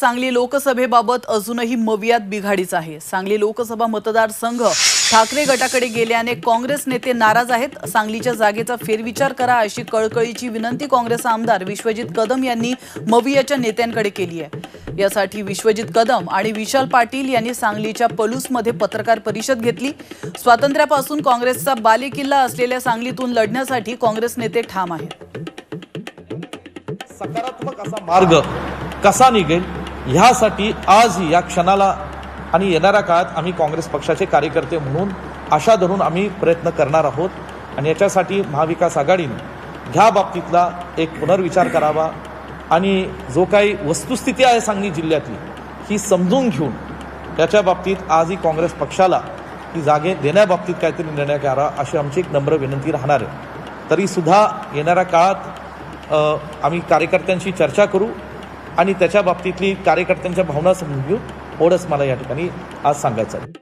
सांगली लोकसभेबाबत अजूनही मवियात बिघाडीच आहे. सांगली लोकसभा मतदारसंघ ठाकरे गटाकडे गेल्याने काँग्रेस नेते नाराज आहेत. सांगलीच्या जागेचा फेरविचार करा अशी कळकळीची विनंती काँग्रेस आमदार विश्वजित कदम यांनी मवियाच्या नेत्यांकडे केली आहे. यासाठी विश्वजित कदम आणि विशाल पाटील यांनी सांगलीच्या पलूसमध्ये पत्रकार परिषद घेतली. स्वातंत्र्यापासून काँग्रेसचा बालेकिल्ला असलेल्या सांगलीतून लढण्यासाठी काँग्रेस नेते ठाम आहेत. सकारात्मक असा मार्ग कसा निघेल? ह्यासाठी आज या क्षणाला आणि येणाऱ्या काळात आम्ही काँग्रेस पक्षाचे कार्यकर्ते म्हणून आशा धरून आम्ही प्रयत्न करणार आहोत. आणि याच्यासाठी महाविकास आघाडीनं ह्या बाबतीतला एक पुनर्विचार करावा. आणि जो काही वस्तुस्थिती आहे सांगली जिल्ह्यातली ही समजून घेऊन त्याच्या बाबतीत आजही काँग्रेस पक्षाला ही जागे देण्याबाबतीत काहीतरी निर्णय घ्यावा अशी आमची एक नम्र विनंती राहणार आहे. तरीसुद्धा येणाऱ्या काळात आम्ही कार्यकर्त्यांशी चर्चा करू. आणि त्याच्या बाबतीतली कार्यकर्त्यांच्या भावना समजून घेऊ. थोडंच मला या ठिकाणी आज सांगायचं आहे.